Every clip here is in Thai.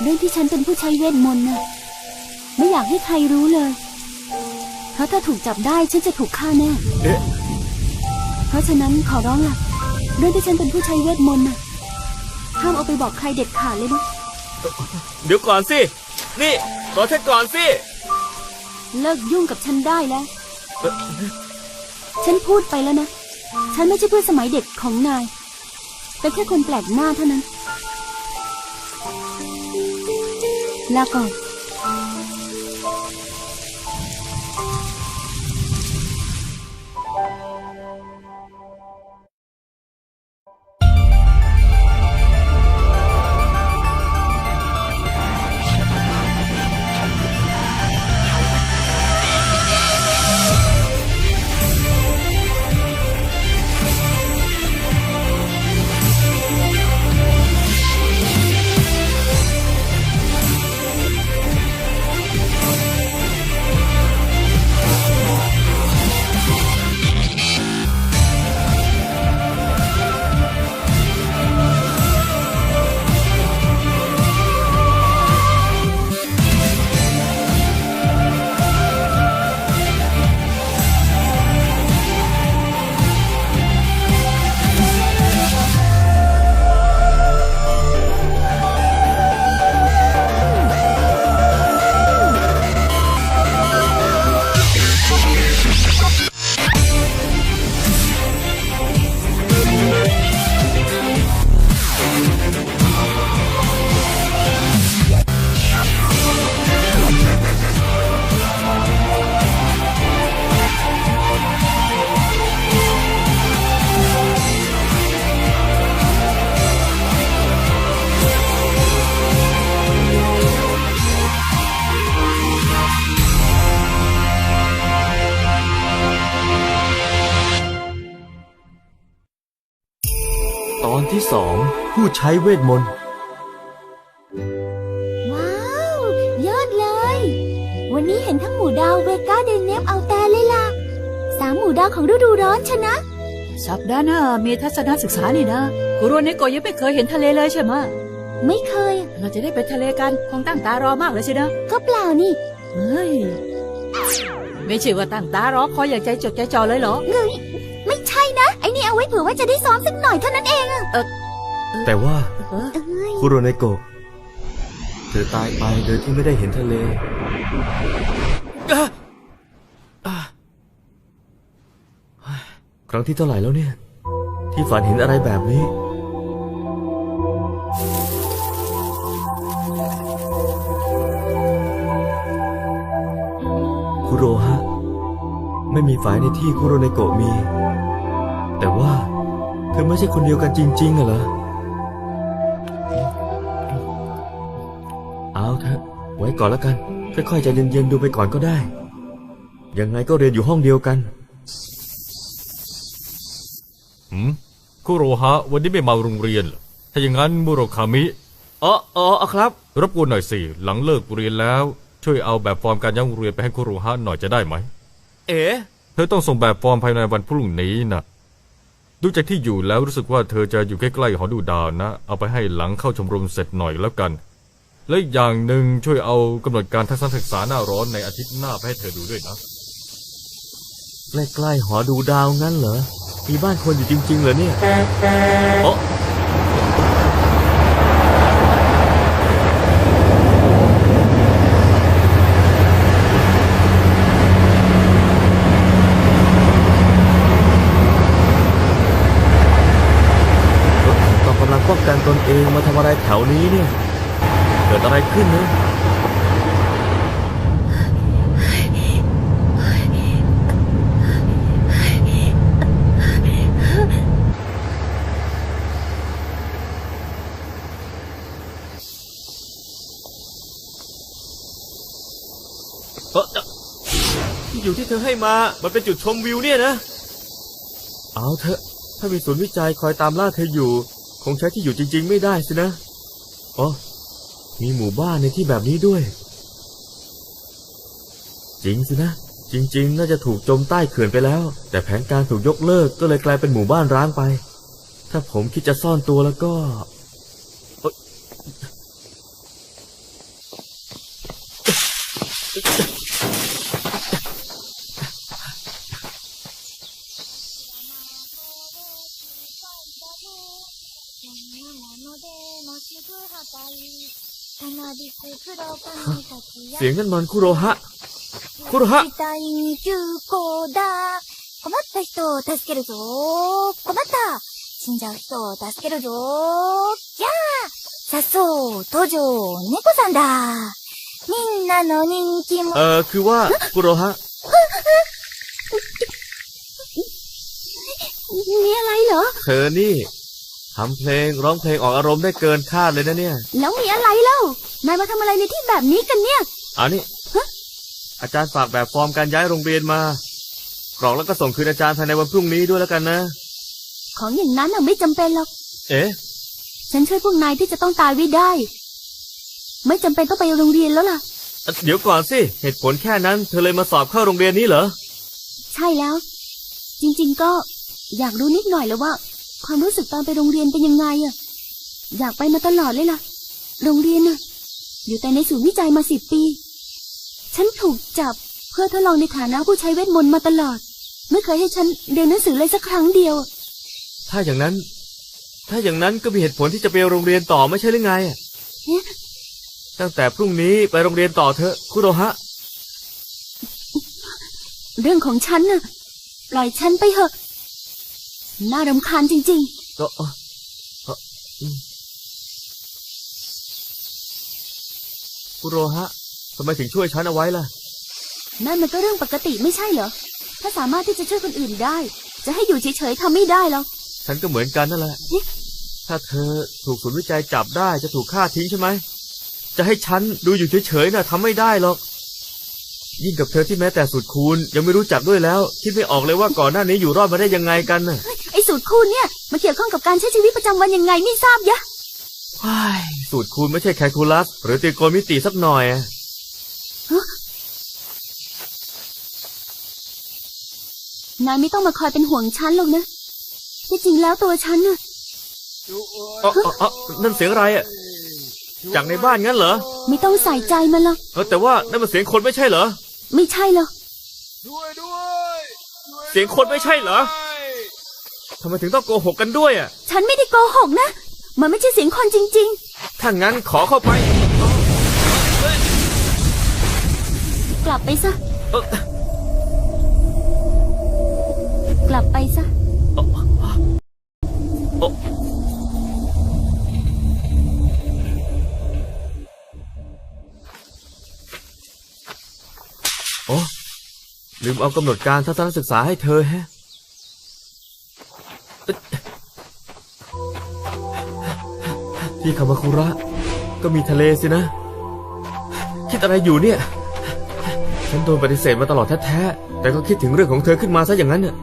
เรื่องที่ฉันเป็นผู้ใช้เวทมนต์น่ะไม่อยากให้ใครรู้เลย เพราะถ้าถูกจับได้ฉันจะถูกฆ่าแน่ เอ๊ะ เพราะฉะนั้นขอร้องล่ะ เรื่องที่ฉันเป็นผู้ใช้เวทมนต์น่ะห้ามเอาไปบอกใครเด็ดขาดเลยนะ เดี๋ยวก่อนสิ นี่รอฉันก่อนสิ เลิกยุ่งกับฉันได้แล้วเอ่อฉันพูดไปแล้วนะ ฉันไม่ใช่เพื่อนสมัยเด็กของนาย เป็นแค่คนแปลกหน้าเท่านั้น ลาก่อน ตอนที่สองผู้ใช้เวทมนต์ว้าว ยอดเลย วันนี้เห็นทั้งหมู่ดาวเวก้าเดนเนฟเอาแต่เลยล่ะ สามหมู่ดาวของฤดูร้อนชนะ สัปดาห์หน้ามีทัศนศึกษานี่นะกุโรเนโกะยังไม่เคยเห็นทะเลเลยใช่ไหมะไม่เคย เราจะได้ไปทะเลกันคงตั้งตารอมากเลยสินะ ก็เปล่านี่ เฮ้ย ไม่ใช่ว่าตั้งตารอคอยอย่างใจจดใจจ่อเลยเหรอเงย เอาไว้เผื่อว่าจะได้ซ้อมสักหน่อยเท่านั้นเองอะแต่ว่าเออเอ้ยคุโรเนโกะเธอตายไปโดยที่ไม่ได้เห็นทะเลอะอะครั้งที่เท่าไหร่แล้วเนี่ย ที่ฝันเห็นอะไรแบบนี้ คุโรฮะ ไม่มีฝ่ายในที่คุโรเนโกะมี แต่ว่า เธอไม่ใช่คนเดียวกันจริงๆอะเหรอ เอาเถอะไว้ก่อนแล้วกัน ค่อยๆใจเย็นๆดูไปก่อนก็ได้ ยังไงก็เรียนอยู่ห้องเดียวกันหืมคุโรฮะ วันนี้ไม่มาโรงเรียนเหรอถ้าอย่างนั้นมุโรคามิอ๋ออ๋อครับ รบกวนหน่อยสิ หลังเลิกเรียนแล้ว ช่วยเอาแบบฟอร์มการย้ำเรียนไปให้คุโรฮะหน่อยจะได้ไหม เอ๋เธอต้องส่งแบบฟอร์มภายในวันพรุ่งนี้นะ ดูจากที่อยู่แล้วรู้สึกว่าเธอจะอยู่ใกล้ๆหอดูดาวนะ เอาไปให้หลังเข้าชมรมเสร็จหน่อยแล้วกัน และอีกอย่างหนึ่งช่วยเอากำหนดการทัศนศึกษาหน้าร้อนในอาทิตย์หน้าไปให้เธอดูด้วยนะ ใกล้ๆหอดูดาวงั้นเหรอ มีบ้านคนอยู่จริงๆเหรอเนี่ยโอ้ก็กำลังป้องกันตนเอง มาทำอะไรแถวนี้เนี่ย เกิดอะไรขึ้นเนี่ย เอ่อที่อยู่ที่เธอให้มา มันเป็นจุดชมวิวเนี่ยนะ เอาเถอะ ถ้ามีศูนย์วิจัยคอยตามล่าเธออยู่ คงใช้ที่อยู่จริง ๆ ไม่ได้สินะ อ๋อ มีหมู่บ้านในที่แบบนี้ด้วย จริงสินะ จริง ๆ น่าจะถูกจมใต้เขื่อนไปแล้ว แต่แผนการถูกยกเลิกก็เลยกลายเป็นหมู่บ้านร้างไป ถ้าผมคิดจะซ่อนตัวแล้วก็ เสียงนั่นมันคุโรฮะ คุโรฮะ 期待に急行だ。困った人を助けるぞ。困った。死んじゃう人を助けるぞ。キャーさっそう、登場、猫さんだ。みんなの人気者。 เออคือว่าคุโรฮะ มีอะไรเหรอ เธอนี่ ทำเพลงร้องเพลงออกอารมณ์ได้เกินคาดเลยนะเนี่ย แล้วมีอะไรเล่า นายมาทำอะไรในที่แบบนี้กันเนี่ย เอานี่อาจารย์ฝากแบบฟอร์มการย้ายโรงเรียนมา กรอกแล้วก็ส่งคืนอาจารย์ภายในวันพรุ่งนี้ด้วยแล้วกันนะ ของอย่างนั้นน่ะไม่จำเป็นหรอก เอ๊ะ ฉันช่วยพวกนายที่จะต้องตายไว้ได้ ไม่จำเป็นต้องไปโรงเรียนแล้วล่ะ เดี๋ยวก่อนสิ เหตุผลแค่นั้นเธอเลยมาสอบเข้าโรงเรียนนี้เหรอ ใช่แล้ว จริง ๆ ก็อยากรู้นิดหน่อยแล้วว่า ความรู้สึกตอนไปโรงเรียนเป็นยังไงอะอยากไปมาตลอดเลยล่ะ โรงเรียนน่ะ อยู่แต่ในศูนย์วิจัยมาสิบปี ฉันถูกจับเพื่อทดลองในฐานะผู้ใช้เวทมนต์มาตลอด ไม่เคยให้ฉันเรียนหนังสือเลยสักครั้งเดียว ถ้าอย่างนั้น ถ้าอย่างนั้นก็มีเหตุผลที่จะไปโรงเรียนต่อไม่ใช่หรือไงเอ๊ะตั้งแต่พรุ่งนี้ไปโรงเรียนต่อเถอะคุโรฮะ เรื่องของฉันน่ะ ปล่อยฉันไปเถอะ น่ารำคาญจริง ก็เอ่อเอ่ออืมคุโรฮะทำไมถึงช่วยฉันเอาไว้ล่ะ ๆ นั่นมันก็เรื่องปกติไม่ใช่เหรอ ถ้าสามารถที่จะช่วยคนอื่นได้ จะให้อยู่เฉยๆทำไม่ได้หรอก ฉันก็เหมือนกันนั่นแหละ เอ๊ะ ถ้าเธอถูกศูนย์วิจัยจับได้จะถูกฆ่าทิ้งใช่ไหม จะให้ฉันดูอยู่เฉยๆน่ะทำไม่ได้หรอก ยิ่งกับเธอที่แม้แต่สุดคูณยังไม่รู้จักด้วยแล้ว คิดไม่ออกเลยว่าก่อนหน้านี้อยู่รอดมาได้ยังไงกันน่ะไอ้สูตรคูณเนี่ยมันเกี่ยวข้องกับการใช้ชีวิตประจำวันยังไงไม่ทราบยะว้ายสูตรคูณไม่ใช่แคลคูลัส หรือตรีโกณมิติสักหน่อยอะนายไม่ต้องมาคอยเป็นห่วงฉันหรอกนะที่จริงแล้วตัวฉันน่ะอ๋ออ๋ออ๋อนั่นเสียงอะไรอะจากในบ้านงั้นเหรอ ไม่ต้องใส่ใจมันหรอกเออแต่ว่านั่นมันเสียงคนไม่ใช่เหรอ ไม่ใช่หรอกเสียงคนไม่ใช่เหรอทำไมถึงต้องโกหกกันด้วยอะ ฉันไม่ได้โกหกนะ มันไม่ใช่เสียงคนจริง ถ้างั้นขอเข้าไปๆ กลับไปซะ เอ่อกลับไปซะโอ้ โอ้ลืมเอากำหนดการทัศนศึกษาให้เธอแฮะที่คามาคุระ ก็มีทะเลสินะ คิดอะไรอยู่เนี่ย ฉันโดนปฏิเสธมาตลอดแท้ๆ แต่ก็คิดถึงเรื่องของเธอขึ้นมาซะอย่างนั้นน่ะ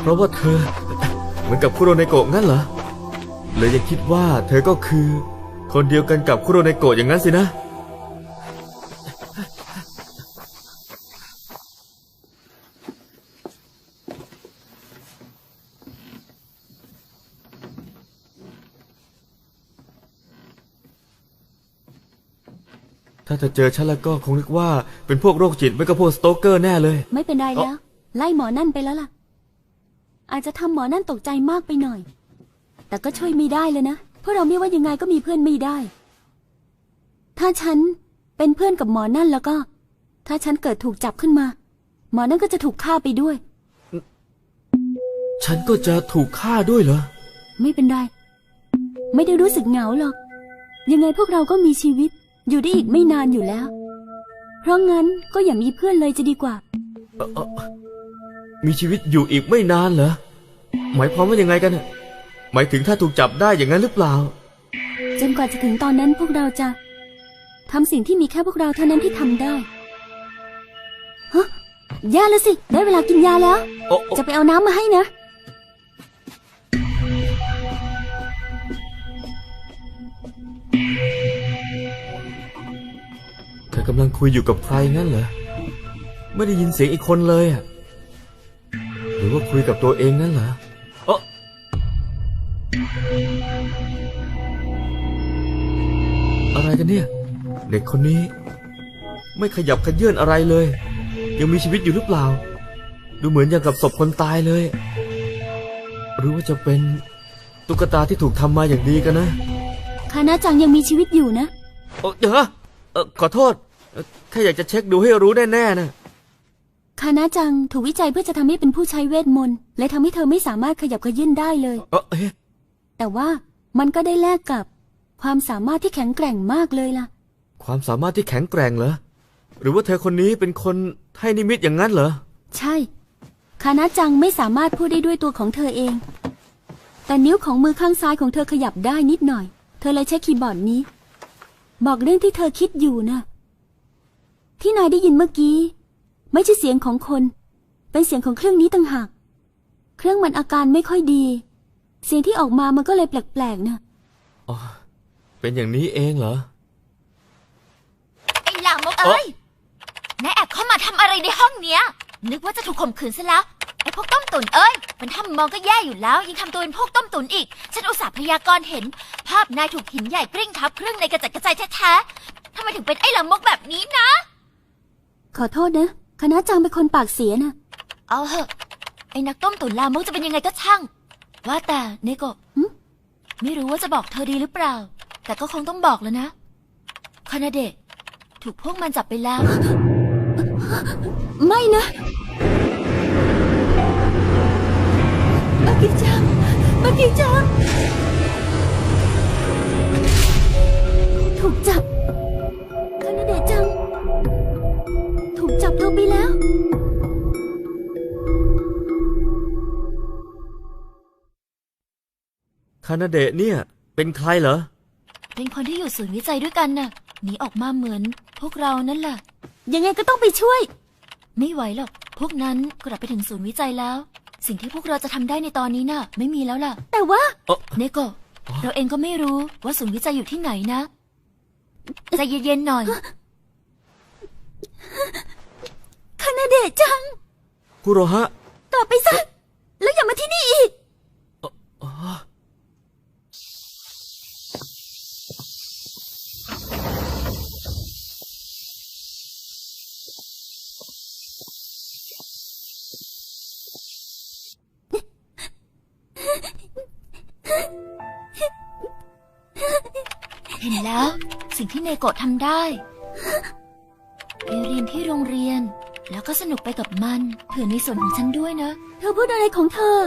เพราะว่าเธอ เหมือนกับคุโรเนโกะงั้นเหรอเลยยังคิดว่าเธอก็คือ คนเดียวกันกับคุโรเนโกะอย่างนั้นสินะ ถ้าเธอเจอฉันแล้วก็คงนึกว่าเป็นพวกโรคจิตไม่ก็พวกสโตเกอร์แน่เลย ไม่เป็นไรแล้ว ไล่หมอนั่นไปแล้วล่ะ อาจจะทำหมอนั่นตกใจมากไปหน่อย แต่ก็ช่วยไม่ได้เลยนะเพราะเราไม่ว่ายังไงก็มีเพื่อนไม่ได้ ถ้าฉันเป็นเพื่อนกับหมอนั่นแล้วก็ ถ้าฉันเกิดถูกจับขึ้นมา หมอนั่นก็จะถูกฆ่าไปด้วย ฉันก็จะถูกฆ่าด้วยเหรอ ไม่เป็นไร ไม่ได้รู้สึกเหงาหรอก ยังไงพวกเราก็มีชีวิต อยู่ได้อีกไม่นานอยู่แล้ว เพราะงั้นก็อย่ามีเพื่อนเลยจะดีกว่า มีชีวิตอยู่อีกไม่นานเหรอ หมายความว่ายังไงกันน่ะหมายถึงถ้าถูกจับได้อย่างนั้นหรือเปล่า จนกว่าจะถึงตอนนั้นพวกเราจะทำสิ่งที่มีแค่พวกเราเท่านั้นที่ทำได้ ฮะ ยาแล้วสิ ได้เวลากินยาแล้วโอ้โอ้จะไปเอาน้ำมาให้นะ กำลังคุยอยู่กับใครงั้นเหรอ ไม่ได้ยินเสียงอีกคนเลยอะหรือว่าคุยกับตัวเองนั่นเหรอเอออะไรกันเนี่ย เด็กคนนี้ ไม่ขยับขยื่นอะไรเลย ยังมีชีวิตอยู่หรือเปล่า ดูเหมือนอย่างกับศพคนตายเลย หรือว่าจะเป็นตุ๊กตาที่ถูกทำมาอย่างดีกันนะ คานาจังยังมีชีวิตอยู่นะเออเดี๋ยวนะเออขอโทษเอ่อ แค่อยากจะเช็คดูให้รู้แน่ๆนะคานาจังถูกวิจัยเพื่อจะทำให้เป็นผู้ใช้เวทมนต์และทำให้เธอไม่สามารถขยับขยื่นได้เลย เออเอ๊ะแต่ว่ามันก็ได้แลกกับ ความสามารถที่แข็งแกร่งมากเลยล่ะ ความสามารถที่แข็งแกร่งเหรอ หรือว่าเธอคนนี้เป็นคนให้นิมิตอย่างนั้นเหรอ ใช่คานาจังไม่สามารถพูดได้ด้วยตัวของเธอเอง แต่นิ้วของมือข้างซ้ายของเธอขยับได้นิดหน่อย เธอเลยใช้คีย์บอร์ดนี้ บอกเรื่องที่เธอคิดอยู่นะ ที่นายได้ยินเมื่อกี้ ไม่ใช่เสียงของคน เป็นเสียงของเครื่องนี้ต่างหาก เครื่องมันอาการไม่ค่อยดี เสียงที่ออกมามันก็เลยแปลกๆนะอ๋อเป็นอย่างนี้เองเหรอไอ้ลามกเอ้ยนายแอบเข้ามาทำอะไรในห้องเนี้ย นึกว่าจะถูกข่มขืนซะแล้วไอ้พวกต้มตุ๋นเอ้ย มันทำมองก็แย่อยู่แล้ว ยังทำตัวเป็นพวกต้มตุ๋นอีก ฉันอุตส่าห์พยากรณ์เห็น ภาพนายถูกหินใหญ่กลิ้งทับเครื่องในกระจัดกระจายแท้ๆทำไมถึงเป็นไอ้ลามกแบบนี้นะ ขอโทษนะ คณะจังเป็นคนปากเสียนะเอาเหอะไอ้นักต้มตุ๋นลามกจะเป็นยังไงก็ช่าง ว่าแต่เนโกะหึไม่รู้ว่าจะบอกเธอดีหรือเปล่า แต่ก็คงต้องบอกแล้วนะคานาเดะถูกพวกมันจับไปแล้ว ไม่นะมากิจังมากิจังถูกจับานาเดะเนี่ย เป็นใครเหรอ เป็นคนที่อยู่ศูนย์วิจัยด้วยกันน่ะ หนีออกมาเหมือน พวกเรานั่นแหละยังไงก็ต้องไปช่วย ไม่ไหวหรอก พวกนั้นกลับไปถึงศูนย์วิจัยแล้ว สิ่งที่พวกเราจะทำได้ในตอนนี้น่ะ ไม่มีแล้วล่ะ แต่ว่า เนโกะเราเองก็ไม่รู้ว่าศูนย์วิจัยอยู่ที่ไหนนะใจเย็นๆหน่อย คานาเดะจัง คุโรฮะ กลับไปซะ แล้วอย่ามาที่นี่อีกเห็ แล้ว สิ่งที่เนโกะทำได้ไปเรียนที่โรงเรียน แล้วก็สนุกไปกับมันเผื่อในส่วนของฉันด้วยนะ เธอพูดอะไรของเธอ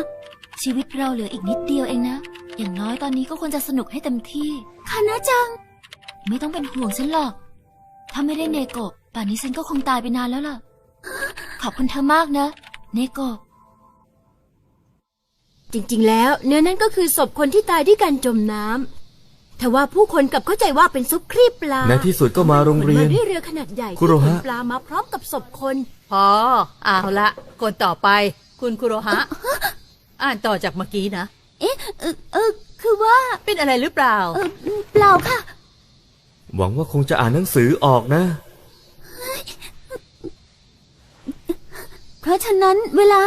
ชีวิตเราเหลืออีกนิดเดียวเองนะ อย่างน้อยตอนนี้ก็ควรจะสนุกให้เต็มที่คานาจัง ไม่ต้องเป็นห่วงฉันหรอก ถ้าไม่ได้เนโกะป่านนี้ฉันก็คงตายไปนานแล้วล่ะ ขอบคุณเธอมากนะ เนโกะจริงๆ แล้ว เนื้อนั้นก็คือศพคนที่ตายด้วยการจมน้ำ แต่ว่าผู้คนกลับเข้าใจว่าเป็นซุปครีบปลาในที่สุดก็มาโรงเรียนขมาด้วยเรือขนาดใหญ่คุโรที่ขฮะนปลามาพร้อมกับศพคนพอเอาละคนต่อไป คุณคุโรฮะ อ่านต่อจากเมื่อกี้นะ เอ๊ะเออเออคือว่าเป็นอะไรหรือเปล่าเออเปล่าค่ะ หวังว่าคงจะอ่านหนังสือออกนะ เพราะฉะนั้นเวลา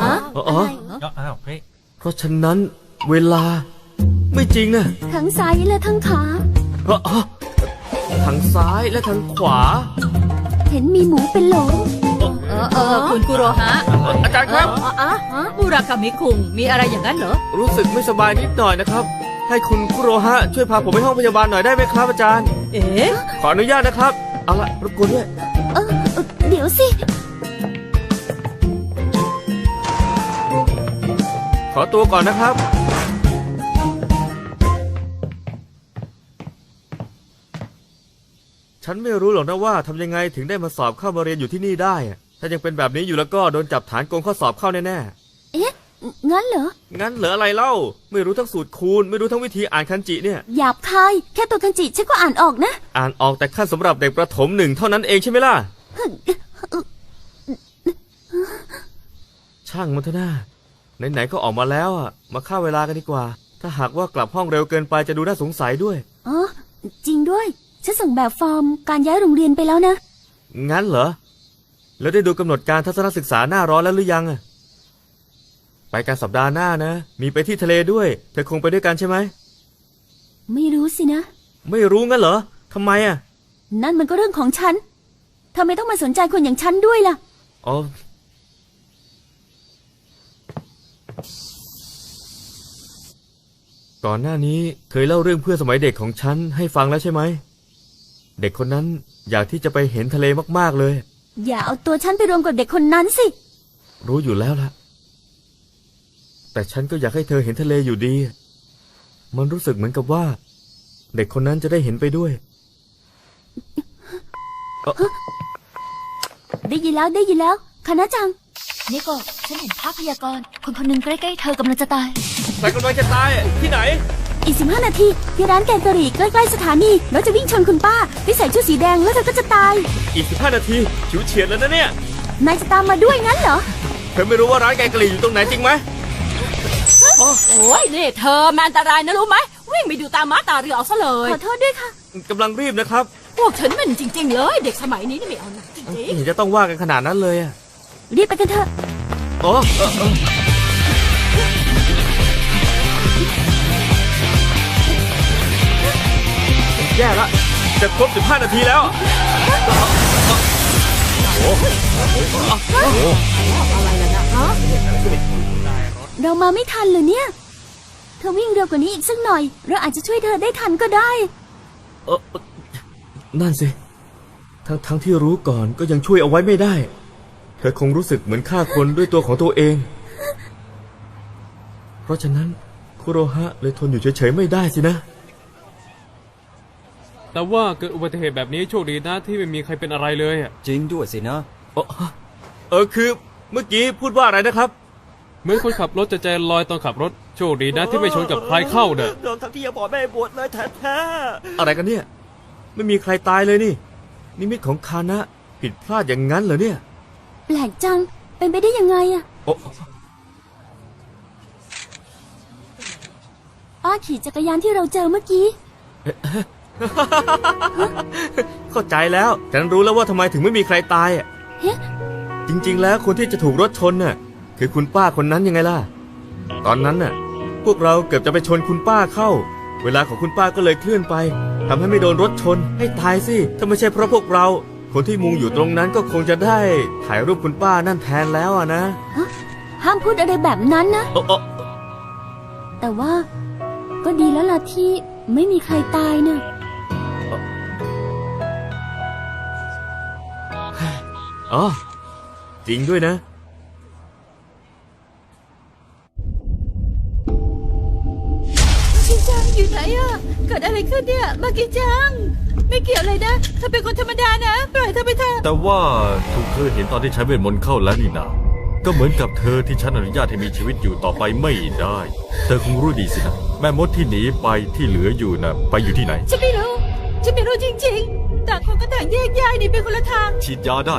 อ๋ออ๋ออ้าวเฮ้ยเพราะฉะนั้นเวลา ไม่จริงนะทั้งซ้ายและทั้งขาเพราะอ๋อทางซ้ายและทางขวา เห็นมีหมูเป็นโหลเออเออคุณคุโรฮะอาจารย์ครับอ๋ออ๋อฮะมูราคามิคุงมีอะไรอย่างนั้นเหรอ รู้สึกไม่สบายนิดหน่อยนะครับ ให้คุณคุโรฮะช่วยพาผมไปห้องพยาบาลหน่อยได้ไหมครับอาจารย์ เอ๊ะขออนุญาตนะครับ เอาละรบกวนด้วยเออเออเดี๋ยวสิขอตัวก่อนนะครับ ฉันไม่รู้หรอกนะว่าทำยังไงถึงได้มาสอบเข้ามาเรียนอยู่ที่นี่ได้อะถ้ายังเป็นแบบนี้อยู่แล้วก็โดนจับฐานโกงข้อสอบเข้าแน่เอ๊ะ งั้นเหรอ ๆ งั้นเหลืออะไรเล่า ไม่รู้ทั้งสูตรคูณ ไม่รู้ทั้งวิธีอ่านคันจิเนี่ย หยาบคาย แค่ตัวคันจิฉันก็อ่านออกนะ อ่านออกแต่ขั้นสำหรับเด็กประถมหนึ่งเท่านั้นเองใช่ไหมล่ะ ช่างมันเถอะนะไหนๆก็ออกมาแล้วอะ มาฆ่าเวลากันดีกว่า ถ้าหากว่ากลับห้องเร็วเกินไปจะดูน่าสงสัยด้วย อ๋อ จริงด้วย ฉันส่งแบบฟอร์มการย้ายโรงเรียนไปแล้วนะ งั้นเหรอ แล้วได้ดูกำหนดการทัศนศึกษาหน้าร้อนแล้วหรือยังอะไปกันสัปดาห์หน้านะ มีไปที่ทะเลด้วย เธอคงไปด้วยกันใช่ไหม ไม่รู้สินะ ไม่รู้งั้นเหรอทำไมอะ นั่นมันก็เรื่องของฉันทำไมต้องมาสนใจคนอย่างฉันด้วยล่ะ อ๋อก่อนหน้านี้เคยเล่าเรื่องเพื่อนสมัยเด็กของฉันให้ฟังแล้วใช่ไหม เด็กคนนั้นอยากที่จะไปเห็นทะเลมากๆเลย อย่าเอาตัวฉันไปรวมกับเด็กคนนั้นสิ รู้อยู่แล้วล่ะ แต่ฉันก็อยากให้เธอเห็นทะเลอยู่ดี มันรู้สึกเหมือนกับว่า เด็กคนนั้นจะได้เห็นไปด้วย ได้ยินแล้วได้ยินแล้วคณะจังนิโกะฉันเห็นภาพพยากรณ์คนคนหนึ่งใกล้ๆเธอกำลังจะตาย ใครกำลังจะตายอะที่ไหน อีกสิบห้านาทีที่ร้านแกงกะหรี่ใกล้ๆสถานีรถจะวิ่งชนคุณป้าที่ใส่ชุดสีแดงแล้วเธอก็จะตาย อีกสิบห้านาทีฉิวเฉียดแล้วนะเนี่ย นายจะตามมาด้วยงั้นเหรอ เธอไม่รู้ว่าร้านแกงกะหรี่อยู่ตรงไหนจริงไหมโอ้ยนี่เธอมันอันตรายนะรู้ไหมวิ่งไปดูตามม้าตาเรือเอาซะเลยขอโทษด้วยค่ะ กำลังรีบนะครับพวกฉันมันจริง ๆ เลย เด็กสมัยนี้นี่ไม่เอานะจริงไม่เห็นจะต้องว่ากันขนาดนั้นเลยอะรีบไปกันเถอะอ๋อเออเออ แย่ละจะครบสิบห้านาทีแล้ว เรามาไม่ทันเลยเนี่ย เธอวิ่งเร็วกว่านี้อีกสักหน่อย เราอาจจะช่วยเธอได้ทันก็ได้ เออเอ่อนั่นสิ ทั้งทั้งที่รู้ก่อนก็ยังช่วยเอาไว้ไม่ได้ เธอคงรู้สึกเหมือนฆ่าคนด้วยตัวของตัวเอง เพราะฉะนั้นคุโรฮะเลยทนอยู่เฉยๆไม่ได้สินะ แต่ว่าเกิดอุบัติเหตุแบบนี้โชคดีนะที่ไม่มีใครเป็นอะไรเลยอะจริงด้วยสินะเออเออคือเมื่อกี้พูดว่าอะไรนะครับ เหมือนคนขับรถจะใจลอยตอนขับรถโชคดีนะที่ไม่ชนกับใครเข้าเนอะโดนทั้งที่ยังบอกไม่ให้บวชเลยแท้ๆอะไรกันเนี่ย ไม่มีใครตายเลยนี่ นิมิตของคานะ ผิดพลาดอย่างนั้นเหรอเนี่ยแปลกจัง เป็นไปได้ยังไงอะโอ้ป้าขี่จักรยานที่เราเจอเมื่อกี้ เข้าใจแล้วฉันรู้แล้วว่าทำไมถึงไม่มีใครตายอะเฮ้ยจริง ๆ แล้วคนที่จะถูกรถชนน่ะ คือคุณป้าคนนั้นยังไงล่ะ ตอนนั้นน่ะ พวกเราเกือบจะไปชนคุณป้าเข้า เวลาของคุณป้าก็เลยเคลื่อนไปทำให้ไม่โดนรถชน ให้ตายสิถ้าไม่ใช่เพราะพวกเรา คนที่มุงอยู่ตรงนั้นก็คงจะได้ถ่ายรูปคุณป้านั่นแทนแล้วอะนะห้ามพูดอะไรแบบนั้นนะโอ้โอ้แต่ว่าก็ดีแล้วล่ะที่ไม่มีใครตายนะ อ๋อจริงด้วยนะ กิจังอยู่ไหนอะเกิดอะไรขึ้นเนี่ย มากิจัง ไม่เกี่ยวเลยนะเธอเป็นคนธรรมดานะ ปล่อยเธอไปเถอะแต่ว่าถูกเธอเห็นตอนที่ใช้เวทมนต์เข้าแล้วนี่นาก็เหมือนกับเธอที่ฉันอนุญาตให้มีชีวิตอยู่ต่อไปไม่ได้ เธอคงรู้ดีสินะ แม่มดที่หนีไปที่เหลืออยู่นะไปอยู่ที่ไหน ฉันไม่รู้ ฉันไม่รู้จริง ๆ แยกย้ายหนีไปคนละทาง ฉีดยาได้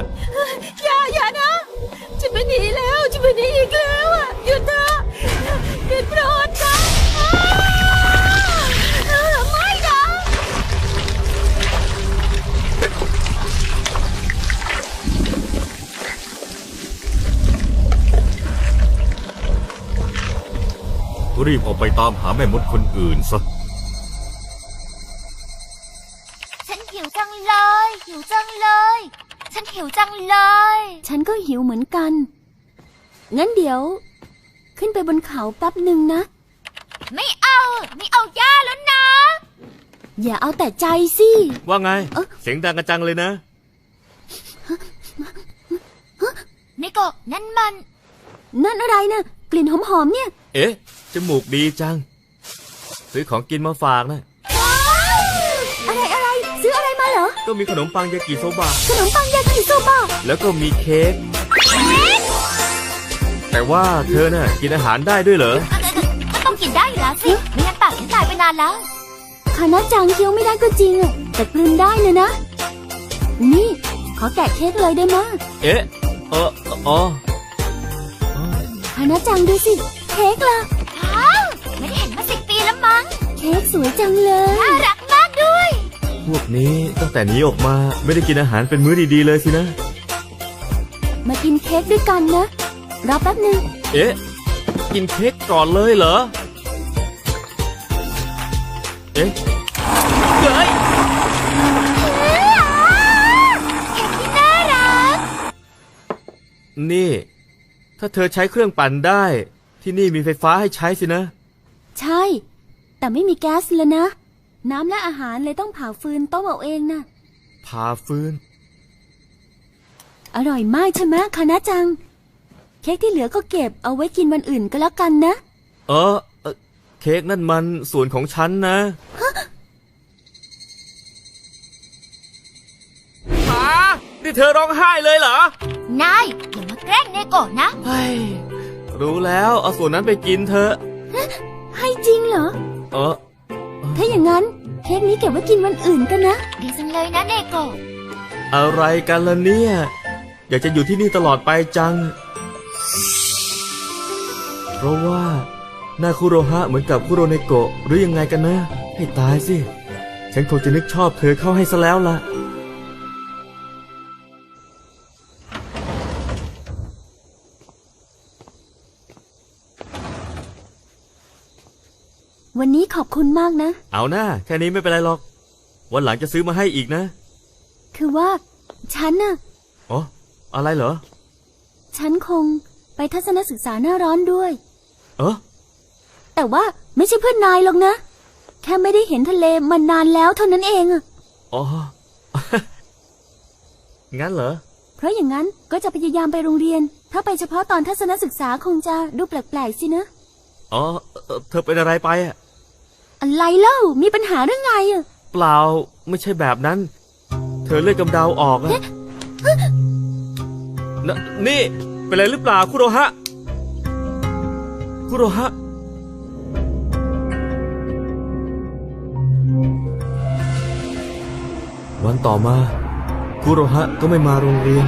อย่าอย่านะฉันไม่หนีแล้วฉันไม่หนีอีกแล้วอะหยุดเถอะหยุดโปรดนะอ้าวไม่นะรีบออกไปตามหาแม่มดคนอื่นซะ หิวจังเลย ฉันก็หิวเหมือนกัน งั้นเดี๋ยว ขึ้นไปบนเขาแป๊บหนึ่งนะ ไม่เอา ไม่เอาย่าแล้วนะ อย่าเอาแต่ใจสิ ว่าไง เอ๊ะ เสียงดังกระจังเลยนะ นิโกะนั่นมัน นั่นอะไรนะกลิ่นหอมๆเนี่ย เอ๊ะ จมูกดีจัง ซื้อของกินมาฝากนะ อะไรอะไร ซื้ออะไรมาเหรอ ก็มีขนมปังยากิโซบะขนมปัง ยากิโซบะแล้วก็มีเค้ก แต่ว่าเธอน่ะกินอาหารได้ด้วยเหรอ ก็ต้องกินได้อยู่แล้วสิ ไม่งั้นปากฉันตายไปนานแล้วคานาจังเคี้ยวไม่ได้ก็จริงอะแต่กลืนได้นะนะ นี่ ขอแกะเค้กเลยได้มะเอ๊ะเอออ๋อคานาจังดูสิ เค้กล่ะว้าวไม่ได้เห็นมาสิบปีแล้วมั้ง เค้กสวยจังเลย น่ารักมากด้วย พวกนี้ตั้งแต่หนีออกมาไม่ได้กินอาหารเป็นมื้อดีๆเลยสินะ มากินเค้กด้วยกันนะ รอแป๊บหนึ่งเอ๊ะ กินเค้กก่อนเลยเหรอ เอ๊ะเฮ้ยเค้กที่น่ารักนี่ ถ้าเธอใช้เครื่องปั่นได้ ที่นี่มีไฟฟ้าให้ใช้สินะ ใช่ แต่ไม่มีแก๊สแล้วนะ น้ำและอาหารเลยต้องเผาฟืนต้มเอาเองนะพาฟืน อร่อยมากใช่ไหมคานะจัง เค้กที่เหลือก็เก็บเอาไว้กินวันอื่นก็แล้วกันนะ เออเอ่อเค้กนั่นมันส่วนของฉันนะหานี่เธอร้องไห้เลยเหรอ นายอย่ามาแกล้งเนโกะนะ เฮ้ย รู้แล้ว เอาส่วนนั้นไปกินเถอะ ให้จริงเหรอ เออ ถ้าอย่างนั้นเค้กนี้เก็บไว้กินวันอื่นกันนะ ดีจังเลยนะเนโกะอะไรกันล่ะเนี่ย อยากจะอยู่ที่นี่ตลอดไปจัง เพราะว่าหน้าคุโรฮะเหมือนกับคุโรเนโกะหรือยังไงกันนะ ให้ตายสิ ฉันคงจะนึกชอบเธอเข้าให้ซะแล้วล่ะ วันนี้ขอบคุณมากนะ เอาหน้าแค่นี้ไม่เป็นไรหรอก วันหลังจะซื้อมาให้อีกนะ คือว่า ฉันน่ะ อ๋อ อะไรเหรอ ฉันคงไปทัศนศึกษาหน้าร้อนด้วย เออแต่ว่าไม่ใช่เพื่อนนายหรอกนะ แค่ไม่ได้เห็นทะเลมานานแล้วเท่านั้นเองอะอ๋อ งั้นเหรอ เพราะอย่างนั้นก็จะพยายามไปโรงเรียน ถ้าไปเฉพาะตอนทัศนศึกษาคงจะดูแปลกๆสินะ อ๋อเอ่อเธอเป็นอะไรไปอะ อะไรเล่า มีปัญหาเรื่องไงอะเปล่าไม่ใช่แบบนั้น เธอเลือดกำเดาออกอะนนี่ เป็นอะไรหรือเปล่าคุโรฮะ คุโรฮะ วันต่อมาคุโรฮะก็ไม่มาโรงเรียน